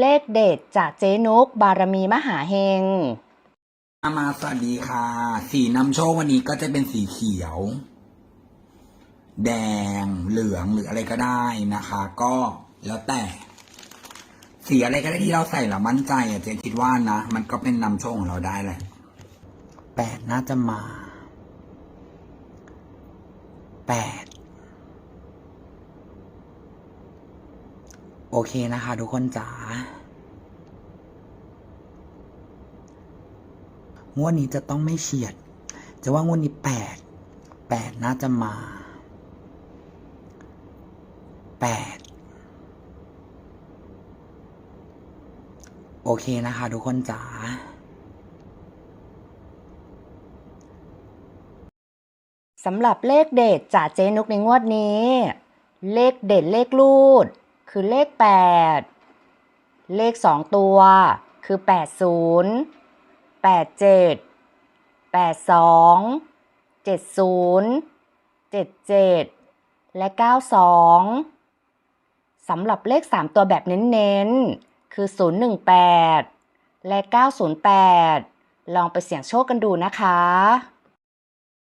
เลขเด็ดจากเจนุกบารมีมหาเฮงอามาสวัสดีค่ะ สีนำโชควันนี้ก็จะเป็นสีเขียว แดงเหลืองหรืออะไรก็ได้นะคะ ก็แล้วแต่ สีอะไรก็ได้ที่เราใส่แล้วมั่นใจอะเจ๊คิดว่านะ มันก็เป็นนำโชคของเราได้แหละแปดน่าจะมาแปด โอเคนะคะทุกคนจ๋างวดนี้จะต้องไม่เฉียด จะว่างวดนี้แปดแปดน่าจะมาแปดโอเคนะคะทุกคนจ๋าสำหรับเลขเด็ดจากเจนุกในงวดนี้ เลขเด็ดเลขรูด คือเลข 8 เลข 2 ตัว คือ 80 87 82 70 77 และ 92 สำหรับเลข 3 ตัวแบบเน้นๆ คือ 018 และ 908 ลองไปเสี่ยงโชคกันดูนะคะ